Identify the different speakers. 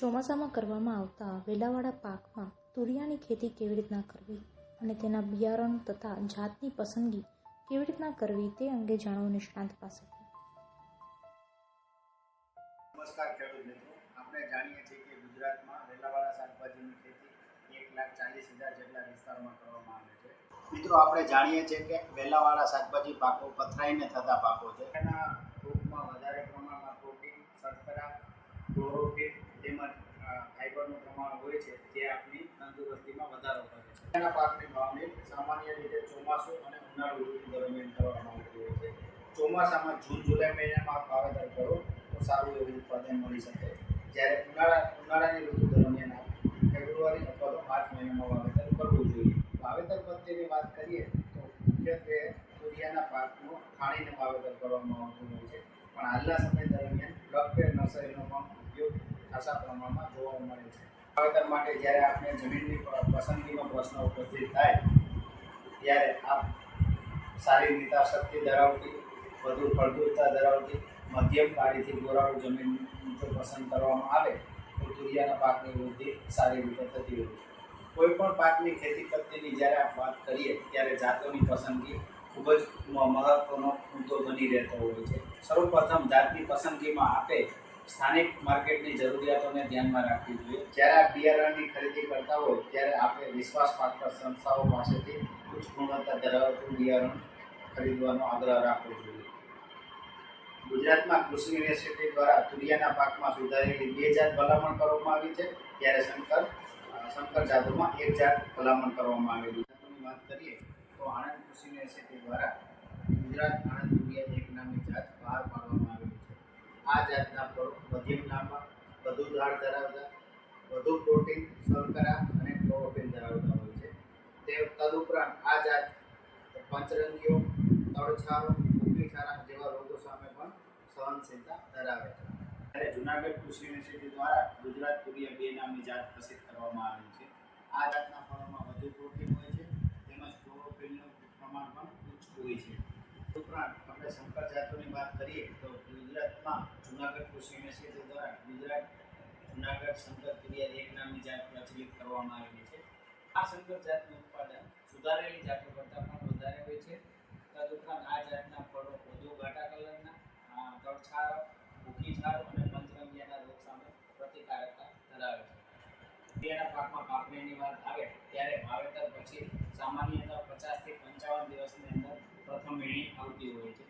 Speaker 1: ચોમાસામાં કરવામાં આવતા વેલાવાળા પાકમાં તુરિયાની ખેતી કેવી રીતના કરવી અને તેના બિયારણ તથા જાતની પસંદગી કેવી રીતના કરવી તે અંગે જાણવું નિષ્ણાંત પાસેથી.
Speaker 2: નમસ્કાર ખેડૂત મિત્રો. આપણે જાણીએ છીએ કે ગુજરાતમાં વેલાવાળા શાકભાજીની ખેતી એક લાખ ચાલીસ હજાર જેટલા વિસ્તારમાં કરવામાં આવે છે. મિત્રો, આપણે જાણીએ છીએ કે વેલાવાળા શાકભાજી પાકો પથરાઈને થતા પાકો છે. એના ટૂંકમાં વધારે પ્રમાણમાં પ્રોટીન, શર્કરા ક્લોરોફિલ હોય છે, જે આપણી તંદુરસ્તીમાં વધારો કરે છે. તેના પાકની વાવણી સામાન્ય રીતે ચોમાસું અને ઉનાળુ ઋતુ દરમિયાન કરવામાં આવતી હોય છે. ચોમાસામાં જૂન, જુલાઈ મહિનામાં વાવેતર કરો, તો સારું એવું ઉત્પાદન મળી શકે. જ્યારે ઉનાળા, ઉનાળાની ઋતુ દરમિયાન ફેબ્રુઆરી અથવા તો માર્ચ મહિનામાં વાવેતર કરવું જોઈએ. વાવેતર પદ્ધતિની વાત કરીએ, તો મુખ્યત્વે તુરિયાના પાકનું ખાણીને વાવેતર કરવામાં આવતું હોય છે. પણ હાલના સમય દરમિયાન ડ્રગ નર્સરીનો પણ ઉપયોગ ખાસા પ્રમાણમાં જોવા મળે છે. વાવેતર માટે જ્યારે આપણે જમીનની પસંદગીનો પ્રશ્ન ઉપસ્થિત થાય, ત્યારે આપ સારી નિતા શક્તિ ધરાવતી, વધુ ફળદ્રુપતા ધરાવતી, મધ્યમ કાળીથી ગોરાળુ જમીન જો પસંદ કરવામાં આવે, તો તુરિયાના પાકની વૃદ્ધિ સારી રીતે થતી હોય કોઈ પણ પાકની ખેતી પદ્ધતિની જ્યારે આપ વાત કરીએ, ત્યારે જાતોની પસંદગી ખૂબ જ મહત્વનો મુદ્દો બની રહેતો હોય છે. સૌપ્રથમ જાતની પસંદગીમાં આપે સ્થાનિક માર્કેટની જરૂરિયાતોને ધ્યાનમાં રાખવી જોઈએ. જ્યારે આ બિયારણની ખરીદી કરતા હોય, ત્યારે આપણે વિશ્વાસપાત્ર સંસ્થાઓ પાસેથી ઉચ્ચ ગુણવત્તા ધરાવતું બિયારણ ખરીદવાનો આગ્રહ રાખવો જોઈએ. ગુજરાતમાં કૃષિ યુનિવર્સિટી દ્વારા તુરિયાના પાકમાં સુધારેલી બે જાત ભલામણ કરવામાં આવી છે. ત્યારે શંકર શંકર જાતોમાં એક જાત ભલામણ કરવામાં આવેલી વાત કરીએ તો આણંદ કૃષિ યુનિવર્સિટી દ્વારા ગુજરાત આણંદ તુરિયા એક નામની જાત બહાર પાડવામાં આ જાતના મધ્યમ લાંબા વધુ ધાર ધરાવતા, વધુ પ્રોટીન શર્કરા અને ક્લોરોફિલ ધરાવતા હોય છે. તે તદુપરાંત આ જાત પંચરંગીઓ તળછારો ફૂગીછારા જેવા રોગો સામે પણ સહનશીલતા ધરાવે છે. ત્યારે જુનાગઢ કૃષિ યુનિવર્સિટી દ્વારા ગુજરાત તુરિયા બે નામની જાત પ્રસિદ્ધ કરવામાં આવી છે. આ જાતના ફળોમાં વધુ પ્રોટીન હોય છે, તેમજ ક્લોરોફિલનું પ્રમાણ પણ ઉચ્ચ હોય છે. ઉપરાંત આપણે સંકર જાતોની વાત કરીએ તો ગુજરાતમાં જુનાગઢ કૃષિ યુનિવર્સિટી દ્વારા ગુજરાત જુનાગઢ સંકર ક્રિયા એક નામની જાત પ્રચલિત કરવામાં આવેલી છે. આ સંકર જાતનું ઉત્પાદન સુધારેલી જાતો કરતાં પણ વધારે હોય છે. તદુપરાંત આ જાતના ફળો વધુ ઘાટા કલરના અ, ભૂખી છાર અને પંચરંગિયાના રોગ સામે પ્રતિકારકતા ધરાવે છે. તુરિયાના પાકમાં પાકણીની વાત આવે ત્યારે વાવેતર પછી સામાન્યતઃ মহামেরু আংটি রয়েছে